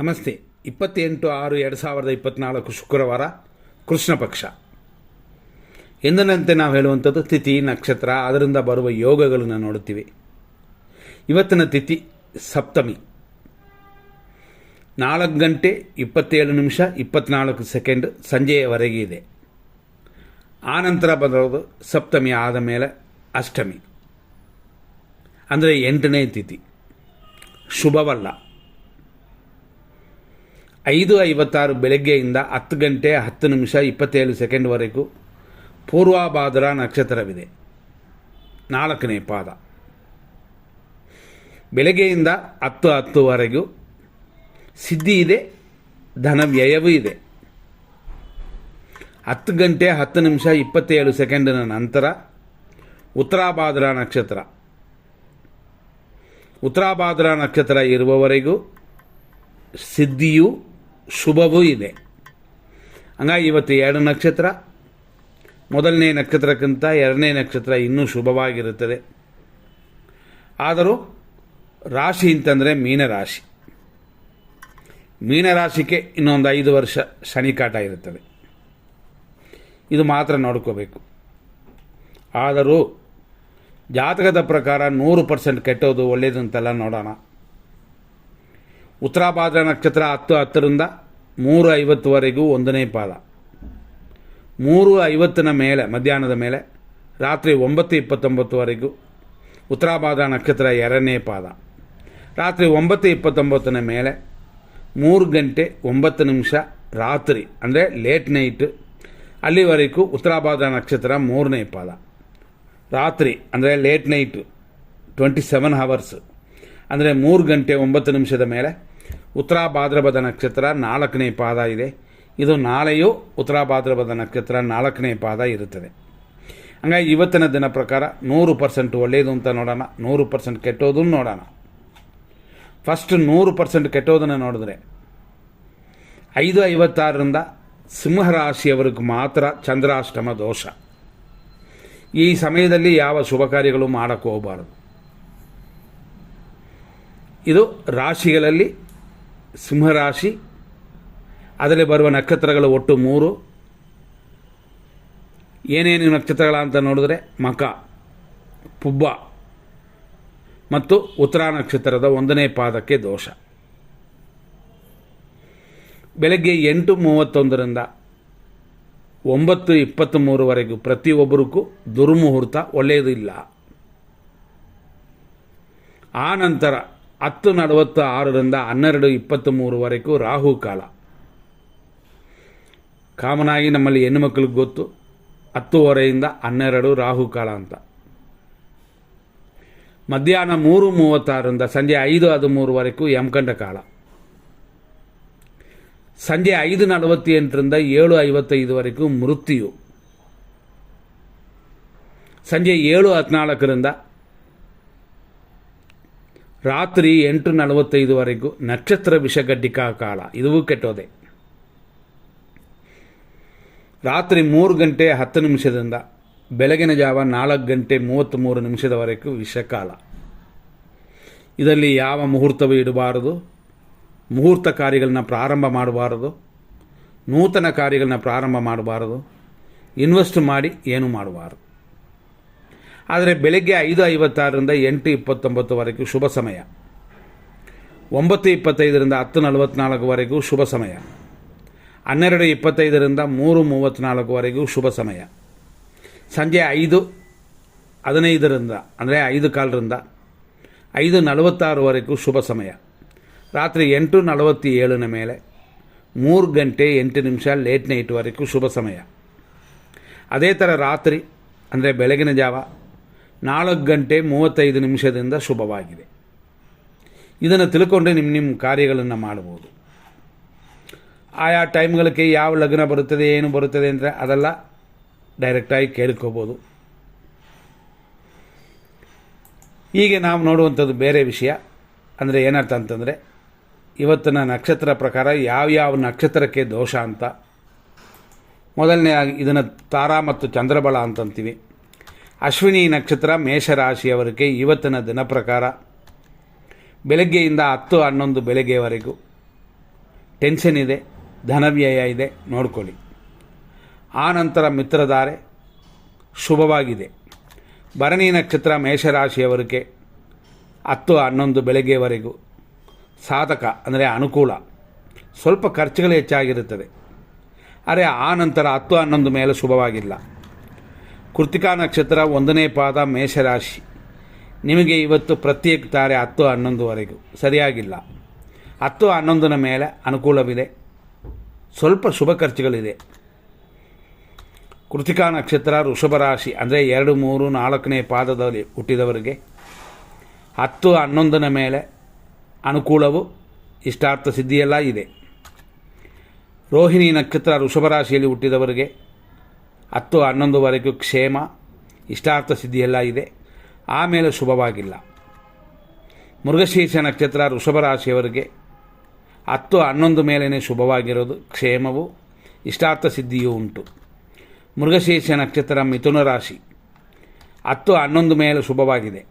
ನಮಸ್ತೆ. ಇಪ್ಪತ್ತೆಂಟು ಆರು ಎರಡು ಸಾವಿರದ ಇಪ್ಪತ್ತ್ನಾಲ್ಕು ಶುಕ್ರವಾರ ಕೃಷ್ಣ ಪಕ್ಷ. ಎಂದಿನಂತೆ ನಾವು ಹೇಳುವಂಥದ್ದು ತಿಥಿ, ನಕ್ಷತ್ರ, ಅದರಿಂದ ಬರುವ ಯೋಗಗಳನ್ನು ನೋಡುತ್ತೀವಿ. ಇವತ್ತಿನ ತಿಥಿ ಸಪ್ತಮಿ. ನಾಲ್ಕು ಗಂಟೆ ಇಪ್ಪತ್ತೇಳು ನಿಮಿಷ ಇಪ್ಪತ್ತ್ನಾಲ್ಕು ಸೆಕೆಂಡ್ ಸಂಜೆಯವರೆಗೆ ಇದೆ. ಆನಂತರ ಬರೋದು ಸಪ್ತಮಿ ಆದ ಮೇಲೆ ಅಷ್ಟಮಿ. ಅಂದರೆ ಎಂಟನೇ ತಿಥಿ. ಶುಭವಲ್ಲ. ಐದು ಐವತ್ತಾರು ಬೆಳಗ್ಗೆಯಿಂದ ಹತ್ತು ಗಂಟೆ ಹತ್ತು ನಿಮಿಷ ಇಪ್ಪತ್ತೇಳು ಸೆಕೆಂಡ್ವರೆಗೂ ಪೂರ್ವಾಭಾದ್ರ ನಕ್ಷತ್ರವಿದೆ. ನಾಲ್ಕನೇ ಪಾದ. ಬೆಳಗ್ಗೆಯಿಂದ ಹತ್ತು ಹತ್ತುವರೆಗೂ ಸಿದ್ಧಿ ಇದೆ, ಧನ ವ್ಯಯವೂ ಇದೆ. ಹತ್ತು ಗಂಟೆ ಹತ್ತು ನಿಮಿಷ ಇಪ್ಪತ್ತೇಳು ಸೆಕೆಂಡಿನ ನಂತರ ಉತ್ತರಾಭಾದ್ರ ನಕ್ಷತ್ರ. ಉತ್ತರಾಭಾದ್ರ ನಕ್ಷತ್ರ ಇರುವವರೆಗೂ ಸಿದ್ಧಿಯೂ ಶುಭವೂ ಇದೆ. ಹಂಗಾಗಿ ಇವತ್ತು ಎರಡು ನಕ್ಷತ್ರ, ಮೊದಲನೇ ನಕ್ಷತ್ರಕ್ಕಿಂತ ಎರಡನೇ ನಕ್ಷತ್ರ ಇನ್ನೂ ಶುಭವಾಗಿರುತ್ತದೆ. ಆದರೂ ರಾಶಿ ಅಂತಂದರೆ ಮೀನರಾಶಿ. ಮೀನರಾಶಿಗೆ ಇನ್ನೊಂದು ಐದು ವರ್ಷ ಶನಿಕಾಟ ಇರುತ್ತದೆ. ಇದು ಮಾತ್ರ ನೋಡ್ಕೋಬೇಕು. ಆದರೂ ಜಾತಕದ ಪ್ರಕಾರ ನೂರು ಪರ್ಸೆಂಟ್ ಕೆಟ್ಟೋದು ಒಳ್ಳೆಯದು ಅಂತೆಲ್ಲ ನೋಡೋಣ. ಉತ್ತರಾಭಾದ್ರ ನಕ್ಷತ್ರ ಹತ್ತು ಹತ್ತರಿಂದ ಮೂರು ಐವತ್ತುವರೆಗೂ ಒಂದನೇ ಪಾದ. ಮೂರು ಐವತ್ತಿನ ಮೇಲೆ, ಮಧ್ಯಾಹ್ನದ ಮೇಲೆ, ರಾತ್ರಿ ಒಂಬತ್ತು ಇಪ್ಪತ್ತೊಂಬತ್ತುವರೆಗೂ ಉತ್ತರಾಭಾದ್ರ ನಕ್ಷತ್ರ ಎರಡನೇ ಪಾದ. ರಾತ್ರಿ ಒಂಬತ್ತು ಇಪ್ಪತ್ತೊಂಬತ್ತನ ಮೇಲೆ ಮೂರು ಗಂಟೆ ಒಂಬತ್ತು ನಿಮಿಷ ರಾತ್ರಿ, ಅಂದರೆ ಲೇಟ್ ನೈಟ್ ಅಲ್ಲಿವರೆಗೂ ಉತ್ತರಾಭಾದ್ರ ನಕ್ಷತ್ರ ಮೂರನೇ ಪಾದ. ರಾತ್ರಿ, ಅಂದರೆ late night twenty seven hours ಅಂದರೆ ಮೂರು ಗಂಟೆ ಒಂಬತ್ತು ನಿಮಿಷದ ಮೇಲೆ ಉತ್ತರ ಭಾದ್ರಪದ ನಕ್ಷತ್ರ ನಾಲ್ಕನೇ ಪಾದ ಇದೆ. ಇದು ನಾಳೆಯೂ ಉತ್ತರ ಭಾದ್ರಪದ ನಕ್ಷತ್ರ ನಾಲ್ಕನೇ ಪಾದ ಇರುತ್ತದೆ. ಹಂಗಾಗಿ ಇವತ್ತಿನ ದಿನ ಪ್ರಕಾರ ನೂರು ಪರ್ಸೆಂಟ್ ಒಳ್ಳೆಯದು ಅಂತ ನೋಡೋಣ. ನೂರು ಪರ್ಸೆಂಟ್ ಕೆಟ್ಟೋದು ನೋಡೋಣ. ಫಸ್ಟ್ ನೂರು ಪರ್ಸೆಂಟ್ ಕೆಟ್ಟೋದನ್ನು ನೋಡಿದ್ರೆ ಐದು ಐವತ್ತಾರರಿಂದ ಸಿಂಹರಾಶಿಯವರಿಗೆ ಮಾತ್ರ ಚಂದ್ರಾಷ್ಟಮ ದೋಷ. ಈ ಸಮಯದಲ್ಲಿ ಯಾವ ಶುಭ ಕಾರ್ಯಗಳು ಮಾಡಕ್ಕೆ ಹೋಗಬಾರದು. ಇದು ರಾಶಿಗಳಲ್ಲಿ ಸಿಂಹರಾಶಿ, ಅದರಲ್ಲಿ ಬರುವ ನಕ್ಷತ್ರಗಳು ಒಟ್ಟು ಮೂರು. ಏನೇನು ನಕ್ಷತ್ರಗಳ ಅಂತ ನೋಡಿದ್ರೆ ಮಕ, ಪುಬ್ಬ ಮತ್ತು ಉತ್ತರ ನಕ್ಷತ್ರದ ಒಂದನೇ ಪಾದಕ್ಕೆ ದೋಷ. ಬೆಳಗ್ಗೆ ಎಂಟು ಮೂವತ್ತೊಂದರಿಂದ ಒಂಬತ್ತು ಇಪ್ಪತ್ತ್ಮೂರವರೆಗೂ ಪ್ರತಿಯೊಬ್ಬರಿಗೂ ದುರ್ಮುಹೂರ್ತ ಒಳ್ಳೆಯದಿಲ್ಲ. ಆ ನಂತರ ಹತ್ತು ನಲವತ್ತು ಆರರಿಂದ ಹನ್ನೆರಡು ಇಪ್ಪತ್ತ್ ಮೂರುವರೆಗೂ ರಾಹು ಕಾಲ ಕಾಮನಾಗಿ ನಮ್ಮಲ್ಲಿ ಹೆಣ್ಣುಮಕ್ಕಳಿಗೆ ಗೊತ್ತು ಹತ್ತುವರೆಯಿಂದ ಹನ್ನೆರಡು ರಾಹು ಕಾಲ ಅಂತ ಮಧ್ಯಾಹ್ನ ಮೂರು ಮೂವತ್ತಾರರಿಂದ ಸಂಜೆ ಐದು ಹದಿಮೂರುವರೆಗೂ ಯಮಕಂಡ ಕಾಲ ಸಂಜೆ ಐದು ನಲವತ್ತೆಂಟರಿಂದ ಏಳು ಐವತ್ತೈದುವರೆಗೂ ಮೃತ್ಯು ಸಂಜೆ ಏಳು ಹದಿನಾಲ್ಕರಿಂದ ರಾತ್ರಿ ಎಂಟು ನಲವತ್ತೈದುವರೆಗೂ ನಕ್ಷತ್ರ ವಿಷಗಡ್ಡಿಕಾ ಕಾಲ. ಇದುವೂ ಕೆಟ್ಟೋದೆ. ರಾತ್ರಿ ಮೂರು ಗಂಟೆ ಹತ್ತು ನಿಮಿಷದಿಂದ ಬೆಳಗಿನ ಜಾವ ನಾಲ್ಕು ಗಂಟೆ ಮೂವತ್ತ್ಮೂರು ನಿಮಿಷದವರೆಗೂ ವಿಷಕಾಲ. ಇದರಲ್ಲಿ ಯಾವ ಮುಹೂರ್ತವೂ ಇಡಬಾರದು. ಮುಹೂರ್ತ ಕಾರ್ಯಗಳನ್ನ ಪ್ರಾರಂಭ ಮಾಡಬಾರದು. ನೂತನ ಕಾರ್ಯಗಳನ್ನ ಪ್ರಾರಂಭ ಮಾಡಬಾರದು. ಇನ್ವೆಸ್ಟ್ ಮಾಡಿ ಏನೂ ಮಾಡಬಾರದು. ಆದರೆ ಬೆಳಗ್ಗೆ ಐದು ಐವತ್ತಾರರಿಂದ ಎಂಟು ಇಪ್ಪತ್ತೊಂಬತ್ತುವರೆಗೂ ಶುಭ ಸಮಯ. ಒಂಬತ್ತು ಇಪ್ಪತ್ತೈದರಿಂದ ಹತ್ತು ನಲವತ್ತ್ನಾಲ್ಕುವರೆಗೂ ಶುಭ ಸಮಯ. ಹನ್ನೆರಡು ಇಪ್ಪತ್ತೈದರಿಂದ ಮೂರು ಮೂವತ್ತ್ನಾಲ್ಕುವರೆಗೂ ಶುಭ ಸಮಯ. ಸಂಜೆ ಐದು ಹದಿನೈದರಿಂದ, ಅಂದರೆ ಐದು ಕಾಲರಿಂದ ಐದು ನಲವತ್ತಾರುವರೆಗೂ ಶುಭ ಸಮಯ. ರಾತ್ರಿ ಎಂಟು ನಲವತ್ತೇಳನ ಮೇಲೆ ಮೂರು ಗಂಟೆ ಎಂಟು ನಿಮಿಷ ಲೇಟ್ ನೈಟ್ವರೆಗೂ ಶುಭ ಸಮಯ. ಅದೇ ಥರ ರಾತ್ರಿ, ಅಂದರೆ ಬೆಳಗಿನ ಜಾವ ನಾಲ್ಕು ಗಂಟೆ ಮೂವತ್ತೈದು ನಿಮಿಷದಿಂದ ಶುಭವಾಗಿದೆ. ಇದನ್ನು ತಿಳ್ಕೊಂಡ್ರೆ ನಿಮ್ಮ ನಿಮ್ಮ ಕಾರ್ಯಗಳನ್ನು ಮಾಡ್ಬೋದು. ಆಯಾ ಟೈಮ್ಗಳಿಗೆ ಯಾವ ಲಗ್ನ ಬರುತ್ತದೆ, ಏನು ಬರುತ್ತದೆ ಅಂದರೆ ಅದೆಲ್ಲ ಡೈರೆಕ್ಟಾಗಿ ಕೇಳ್ಕೋಬೋದು. ಹೀಗೆ ನಾವು ನೋಡುವಂಥದ್ದು ಬೇರೆ ವಿಷಯ. ಅಂದರೆ ಏನರ್ಥ ಅಂತಂದರೆ, ಇವತ್ತಿನ ನಕ್ಷತ್ರ ಪ್ರಕಾರ ಯಾವ್ಯಾವ ನಕ್ಷತ್ರಕ್ಕೆ ದೋಷ ಅಂತ. ಮೊದಲನೇ ಇದನ್ನು ತಾರಾ ಮತ್ತು ಚಂದ್ರಬಲ ಅಂತಂತೀವಿ. ಅಶ್ವಿನಿ ನಕ್ಷತ್ರ ಮೇಷರಾಶಿಯವರಿಗೆ ಇವತ್ತಿನ ದಿನ ಪ್ರಕಾರ ಬೆಳಗ್ಗೆಯಿಂದ ಹತ್ತು ಹನ್ನೊಂದು ಬೆಳಗ್ಗೆವರೆಗೂ ಟೆನ್ಷನ್ ಇದೆ, ಧನವ್ಯಯ ಇದೆ, ನೋಡ್ಕೊಳ್ಳಿ. ಆ ನಂತರ ಮಿತ್ರಧಾರೆ ಶುಭವಾಗಿದೆ. ಭರಣಿ ನಕ್ಷತ್ರ ಮೇಷರಾಶಿಯವರಿಗೆ ಹತ್ತು ಹನ್ನೊಂದು ಬೆಳಗ್ಗೆವರೆಗೂ ಸಾಧಕ, ಅಂದರೆ ಅನುಕೂಲ. ಸ್ವಲ್ಪ ಖರ್ಚುಗಳು ಹೆಚ್ಚಾಗಿರುತ್ತದೆ. ಆದರೆ ಆ ನಂತರ ಹತ್ತು ಹನ್ನೊಂದು ಮೇಲೆ ಶುಭವಾಗಿಲ್ಲ. ಕೃತಿಕಾ ನಕ್ಷತ್ರ ಒಂದನೇ ಪಾದ ಮೇಷರಾಶಿ. ನಿಮಗೆ ಇವತ್ತು ಪ್ರತ್ಯೇಕ ತಾರೆ ಹತ್ತು ಹನ್ನೊಂದುವರೆಗೂ. ಸರಿಯಾಗಿಲ್ಲ. ಹತ್ತು ಹನ್ನೊಂದನ ಮೇಲೆ ಅನುಕೂಲವಿದೆ. ಸ್ವಲ್ಪ ಶುಭ ಖರ್ಚುಗಳಿದೆ. ಕೃತಿಕಾ ನಕ್ಷತ್ರ ವೃಷಭ ರಾಶಿ ಅಂದರೆ ಎರಡು, ಮೂರು, ನಾಲ್ಕನೇ ಪಾದದಲ್ಲಿ ಹುಟ್ಟಿದವರಿಗೆ ಹತ್ತು ಹನ್ನೊಂದನ ಮೇಲೆ ಅನುಕೂಲವು ಇಷ್ಟಾರ್ಥ ಸಿದ್ಧಿಯೆಲ್ಲ ಇದೆ. ರೋಹಿಣಿ ನಕ್ಷತ್ರ ವೃಷಭ ರಾಶಿಯಲ್ಲಿ ಹುಟ್ಟಿದವರಿಗೆ ಹತ್ತು ಹನ್ನೊಂದುವರೆಗೂ ಕ್ಷೇಮ, ಇಷ್ಟಾರ್ಥ ಸಿದ್ಧಿಯೆಲ್ಲ ಇದೆ. ಆಮೇಲೆ ಶುಭವಾಗಿಲ್ಲ. ಮೃಗಶೀರ್ಷ ನಕ್ಷತ್ರ ಋಷಭ ರಾಶಿಯವರಿಗೆ ಹತ್ತು ಹನ್ನೊಂದು ಮೇಲೇ ಶುಭವಾಗಿರೋದು, ಕ್ಷೇಮವು, ಇಷ್ಟಾರ್ಥ ಸಿದ್ಧಿಯೂ ಉಂಟು. ಮೃಗಶೀರ್ಷ ನಕ್ಷತ್ರ ಮಿಥುನ ರಾಶಿ ಹತ್ತು ಹನ್ನೊಂದು ಮೇಲೆ ಶುಭವಾಗಿದೆ.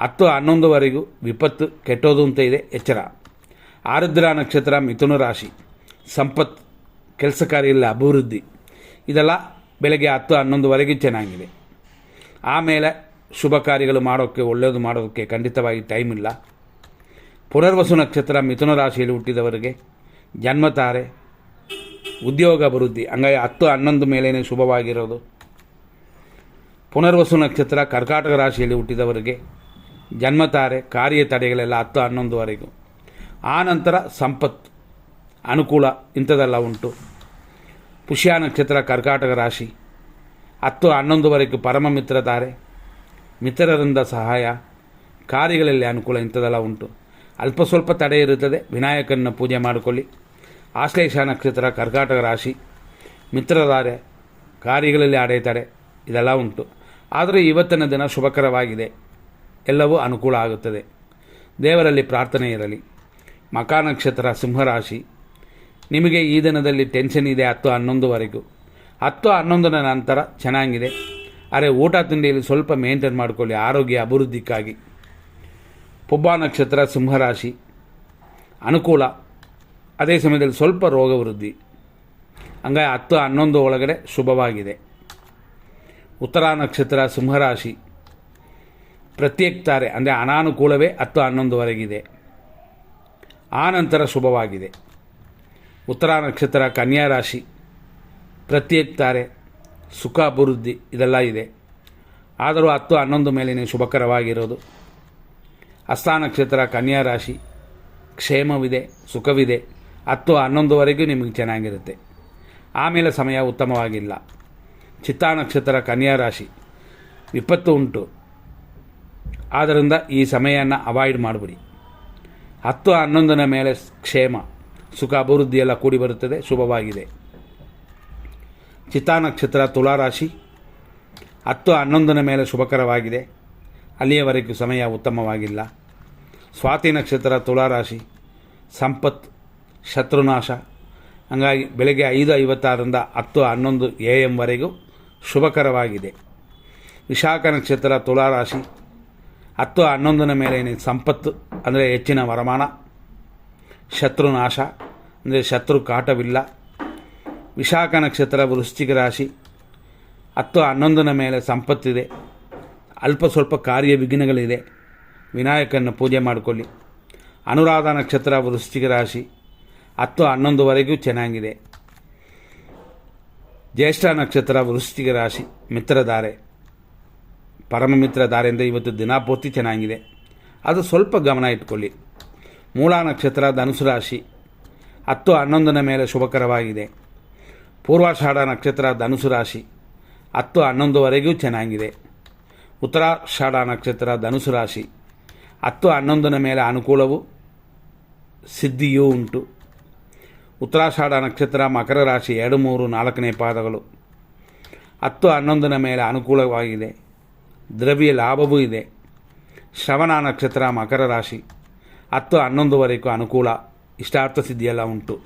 ಹತ್ತು ಹನ್ನೊಂದುವರೆಗೂ ವಿಪತ್ತು, ಕೆಟ್ಟೋದು ಅಂತ ಇದೆ, ಎಚ್ಚರ. ಆರುದ್ರ ನಕ್ಷತ್ರ ಮಿಥುನ ರಾಶಿ ಸಂಪತ್ ಕೆಲಸ ಇಲ್ಲ, ಅಭಿವೃದ್ಧಿ. ಇದೆಲ್ಲ ಬೆಳಗ್ಗೆ ಹತ್ತು ಹನ್ನೊಂದುವರೆಗೆ ಚೆನ್ನಾಗಿದೆ. ಆಮೇಲೆ ಶುಭ ಕಾರ್ಯಗಳು ಮಾಡೋಕ್ಕೆ, ಒಳ್ಳೆಯದು ಮಾಡೋದಕ್ಕೆ ಖಂಡಿತವಾಗಿ ಟೈಮ್ ಇಲ್ಲ. ಪುನರ್ವಸು ನಕ್ಷತ್ರ ಮಿಥುನ ರಾಶಿಯಲ್ಲಿ ಹುಟ್ಟಿದವರಿಗೆ ಜನ್ಮತಾರೆ. ಉದ್ಯೋಗ ಅಭಿವೃದ್ಧಿ, ಹಂಗಾಗಿ ಹತ್ತು ಹನ್ನೊಂದು ಮೇಲೇ ಶುಭವಾಗಿರೋದು. ಪುನರ್ವಸು ನಕ್ಷತ್ರ ಕರ್ಕಾಟಕ ರಾಶಿಯಲ್ಲಿ ಹುಟ್ಟಿದವರಿಗೆ ಜನ್ಮತಾರೆ. ಕಾರ್ಯ ತಡೆಗಳೆಲ್ಲ ಹತ್ತು ಹನ್ನೊಂದುವರೆಗೂ. ಆ ನಂತರ ಸಂಪತ್ತು, ಅನುಕೂಲ ಇಂಥದ್ದೆಲ್ಲ ಉಂಟು. ಪುಷ್ಯ ನಕ್ಷತ್ರ ಕರ್ಕಾಟಕ ರಾಶಿ. ಹತ್ತು ಹನ್ನೊಂದುವರೆಗೂ ಪರಮ ಮಿತ್ರ ತಾರೆ. ಮಿತ್ರರಿಂದ ಸಹಾಯ. ಕಾರ್ಯಗಳಲ್ಲಿ ಅನುಕೂಲ ಇಂಥದ್ದೆಲ್ಲ ಉಂಟು. ಅಲ್ಪ ಸ್ವಲ್ಪ ತಡೆ ಇರುತ್ತದೆ. ವಿನಾಯಕನ ಪೂಜೆ ಮಾಡಿಕೊಳ್ಳಿ. ಆಶ್ಲೇಷ ನಕ್ಷತ್ರ ಕರ್ಕಾಟಕ ರಾಶಿ. ಮಿತ್ರರಾರೆ ಕಾರ್ಯಗಳಲ್ಲಿ ಅಡೆತಡೆ ಇದೆಲ್ಲ ಉಂಟು. ಆದರೆ ಇವತ್ತಿನ ದಿನ ಶುಭಕರವಾಗಿದೆ. ಎಲ್ಲವೂ ಅನುಕೂಲ ಆಗುತ್ತದೆ. ದೇವರಲ್ಲಿ ಪ್ರಾರ್ಥನೆ ಇರಲಿ. ಮಕಾ ನಕ್ಷತ್ರ ಸಿಂಹರಾಶಿ ನಿಮಗೆ ಈ ದಿನದಲ್ಲಿ ಟೆನ್ಷನ್ ಇದೆ ಹತ್ತು ಹನ್ನೊಂದುವರೆಗೂ. ಹತ್ತು ಹನ್ನೊಂದರ ನಂತರ ಚೆನ್ನಾಗಿದೆ. ಆದರೆ ಊಟ ತಿಂಡಿಯಲ್ಲಿ ಸ್ವಲ್ಪ ಮೇಂಟೈನ್ ಮಾಡಿಕೊಳ್ಳಿ ಆರೋಗ್ಯ ಅಭಿವೃದ್ಧಿಗಾಗಿ. ಪುಬ್ಬ ನಕ್ಷತ್ರ ಸಿಂಹರಾಶಿ. ಅನುಕೂಲ. ಅದೇ ಸಮಯದಲ್ಲಿ ಸ್ವಲ್ಪ ರೋಗ ವೃದ್ಧಿ ಹಂಗಾಗಿ ಹತ್ತು ಹನ್ನೊಂದು ಒಳಗಡೆ ಶುಭವಾಗಿದೆ. ಉತ್ತರ ನಕ್ಷತ್ರ ಸಿಂಹರಾಶಿ. ಪ್ರತ್ಯೇಕ ತಾರೆ ಅಂದರೆ ಅನಾನುಕೂಲವೇ ಹತ್ತು ಹನ್ನೊಂದುವರೆಗಿದೆ. ಆ ನಂತರ ಶುಭವಾಗಿದೆ. ಉತ್ತರ ನಕ್ಷತ್ರ, ಕನ್ಯಾ ರಾಶಿ ಪ್ರತ್ಯೇಕ ತಾರೆ ಸುಖ, ಅಭಿವೃದ್ಧಿ ಇದೆಲ್ಲ ಇದೆ. ಆದರೂ ಹತ್ತು, ಹನ್ನೊಂದು ಮೇಲಿನ ಶುಭಕರವಾಗಿರೋದು. ಹಸ್ತ ನಕ್ಷತ್ರ, ಕನ್ಯಾ ರಾಶಿ, ಕ್ಷೇಮವಿದೆ, ಸುಖವಿದೆ. ಹತ್ತು, ಹನ್ನೊಂದುವರೆಗೂ ನಿಮಗೆ ಚೆನ್ನಾಗಿರುತ್ತೆ. ಆಮೇಲೆ ಸಮಯ ಉತ್ತಮವಾಗಿಲ್ಲ. ಚಿತ್ತಾ ನಕ್ಷತ್ರ, ಕನ್ಯಾ ರಾಶಿ, ವಿಪತ್ತು ಉಂಟು. ಆದ್ದರಿಂದ ಈ ಸಮಯವನ್ನು ಅವಾಯ್ಡ್ ಮಾಡಿಬಿಡಿ. ಹತ್ತು, ಹನ್ನೊಂದನ ಮೇಲೆ ಕ್ಷೇಮ. ಸುಖ, ಅಭಿವೃದ್ಧಿ ಎಲ್ಲ ಕೂಡಿ ಬರುತ್ತದೆ. ಶುಭವಾಗಿದೆ. ಚಿತ್ತಾ ನಕ್ಷತ್ರ ತುಲಾರಾಶಿ ಹತ್ತು, ಹನ್ನೊಂದನ ಮೇಲೆ ಶುಭಕರವಾಗಿದೆ. ಅಲ್ಲಿಯವರೆಗೂ ಸಮಯ ಉತ್ತಮವಾಗಿಲ್ಲ. ಸ್ವಾತಿ ನಕ್ಷತ್ರ ತುಲಾರಾಶಿ ಸಂಪತ್, ಶತ್ರುನಾಶ. ಹಂಗಾಗಿ ಬೆಳಗ್ಗೆ ಐದು, ಐವತ್ತಾರರಿಂದ ಹತ್ತು, ಹನ್ನೊಂದು ಎ ಎಂವರೆಗೂ ಶುಭಕರವಾಗಿದೆ. ವಿಶಾಖ ನಕ್ಷತ್ರ ತುಲಾರಾಶಿ ಹತ್ತು, ಹನ್ನೊಂದನ ಮೇಲೆ ಸಂಪತ್ತು, ಅಂದರೆ ಹೆಚ್ಚಿನ ವರಮಾನ. ಶತ್ರುನಾಶ, ಅಂದರೆ ಶತ್ರು ಕಾಟವಿಲ್ಲ. ವಿಶಾಖ ನಕ್ಷತ್ರ, ವೃಶ್ಚಿಕ ರಾಶಿ, ಹತ್ತು ಹನ್ನೊಂದನ ಮೇಲೆ ಸಂಪತ್ತಿದೆ. ಅಲ್ಪ ಸ್ವಲ್ಪ ಕಾರ್ಯ ವಿಘ್ನಗಳಿದೆ. ವಿನಾಯಕನ ಪೂಜೆ ಮಾಡಿಕೊಳ್ಳಿ. ಅನುರಾಧ ನಕ್ಷತ್ರ, ವೃಶ್ಚಿಕ ರಾಶಿ, ಹತ್ತು ಹನ್ನೊಂದುವರೆಗೂ ಚೆನ್ನಾಗಿದೆ. ಜ್ಯೇಷ್ಠ ನಕ್ಷತ್ರ, ವೃಶ್ಚಿಕ ರಾಶಿ ಮಿತ್ರಧಾರೆ ಪರಮ ಮಿತ್ರ ದಾರೆಯಿಂದ ಇವತ್ತು ದಿನಾಪೂರ್ತಿ ಚೆನ್ನಾಗಿದೆ. ಅದು ಸ್ವಲ್ಪ ಗಮನ ಇಟ್ಕೊಳ್ಳಿ. ಮೂಲ ನಕ್ಷತ್ರ ಧನುಸು ರಾಶಿ. ಹತ್ತು ಹನ್ನೊಂದನ ಮೇಲೆ ಶುಭಕರವಾಗಿದೆ. ಪೂರ್ವಾಷಾಢ ನಕ್ಷತ್ರ ಧನುಸು ರಾಶಿ. ಹತ್ತು ಹನ್ನೊಂದುವರೆಗೂ ಚೆನ್ನಾಗಿದೆ. ಉತ್ತರಾಷಾಢ ನಕ್ಷತ್ರ ಧನುಸು ರಾಶಿ. ಹತ್ತು ಹನ್ನೊಂದನ ಮೇಲೆ ಅನುಕೂಲವು, ಸಿದ್ಧಿಯೂ ಉಂಟು. ಉತ್ತರಾಷಾಢ ನಕ್ಷತ್ರ ಮಕರ ರಾಶಿ ಎರಡು ಮೂರು ನಾಲ್ಕನೇ ಪಾದಗಳು. ಹತ್ತು ಹನ್ನೊಂದನ ಮೇಲೆ ಅನುಕೂಲವಾಗಿದೆ. ದ್ರವ್ಯ ಲಾಭವೂ ಇದೆ. ಶ್ರವಣ ನಕ್ಷತ್ರ ಮಕರ ರಾಶಿ. ಹತ್ತು ಹನ್ನೊಂದುವರೆಗೂ ಅನುಕೂಲ. ಇಷ್ಟಾರ್ಥ ಸಿದ್ಧಿಯೆಲ್ಲ ಉಂಟು.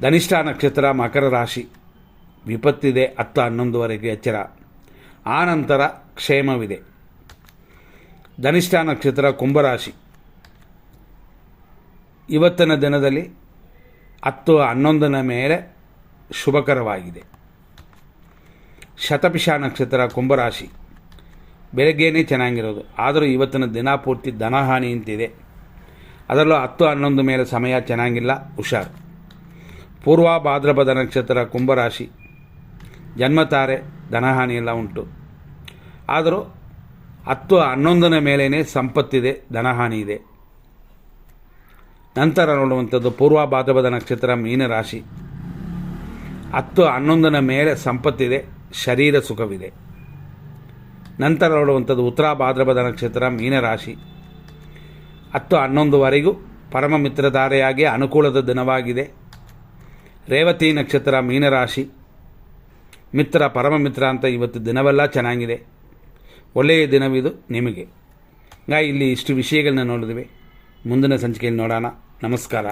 ಧನಿಷ್ಠ ನಕ್ಷತ್ರ ಮಕರ ರಾಶಿ. ವಿಪತ್ತಿದೆ, ಹತ್ತು ಹನ್ನೊಂದುವರೆಗೆ ಎಚ್ಚರ. ಆನಂತರ ನಂತರ ಕ್ಷೇಮವಿದೆ. ಧನಿಷ್ಠ ನಕ್ಷತ್ರ ಕುಂಭರಾಶಿ ಇವತ್ತಿನ ದಿನದಲ್ಲಿ ಹತ್ತು ಹನ್ನೊಂದನ ಮೇಲೆ ಶುಭಕರವಾಗಿದೆ. ಶತಪಿಷ ನಕ್ಷತ್ರ ಕುಂಭರಾಶಿ ಬೆಳಗ್ಗೆನೇ ಚೆನ್ನಾಗಿರೋದು. ಆದರೂ ಇವತ್ತಿನ ದಿನ ಪೂರ್ತಿ ಧನಹಾನಿ ಅಂತಿದೆ. ಅದರಲ್ಲೂ ಹತ್ತು ಹನ್ನೊಂದು ಮೇಲೆ ಸಮಯ ಚೆನ್ನಾಗಿಲ್ಲ, ಹುಷಾರು. ಪೂರ್ವ ಭಾದ್ರಪದ ನಕ್ಷತ್ರ ಕುಂಭರಾಶಿ. ಜನ್ಮತಾರೆ ಧನಹಾನಿ ಎಲ್ಲ ಉಂಟು. ಆದರೂ ಹತ್ತು ಹನ್ನೊಂದನ ಮೇಲೇ ಸಂಪತ್ತಿದೆ ಧನಹಾನಿ ಇದೆ. ನಂತರ ನೋಡುವಂಥದ್ದು ಪೂರ್ವ ಭಾದ್ರಪದ ನಕ್ಷತ್ರ ಮೀನರಾಶಿ ಹತ್ತು ಹನ್ನೊಂದನ ಮೇಲೆ ಸಂಪತ್ತಿದೆ, ಶರೀರ ಸುಖವಿದೆ. ನಂತರ ನೋಡುವಂಥದ್ದು ಉತ್ತರ ಭಾದ್ರಪದ ನಕ್ಷತ್ರ ಮೀನರಾಶಿ ಹತ್ತು ಹನ್ನೊಂದುವರೆಗೂ ಪರಮ ಮಿತ್ರಧಾರೆಯಾಗಿ ಅನುಕೂಲದ ದಿನವಾಗಿದೆ. ರೇವತಿ ನಕ್ಷತ್ರ ಮೀನರಾಶಿ ಮಿತ್ರ ಪರಮ ಮಿತ್ರ ಅಂತ ಇವತ್ತು ದಿನವೆಲ್ಲ ಚೆನ್ನಾಗಿದೆ. ಒಳ್ಳೆಯ ದಿನವಿದು ನಿಮಗೆ. ಹಾಗಾಗಿ ಇಲ್ಲಿ ಇಷ್ಟು ವಿಷಯಗಳನ್ನ ನೋಡಿದ್ವಿ. ಮುಂದಿನ ಸಂಚಿಕೆಯಲ್ಲಿ ನೋಡೋಣ. ನಮಸ್ಕಾರ.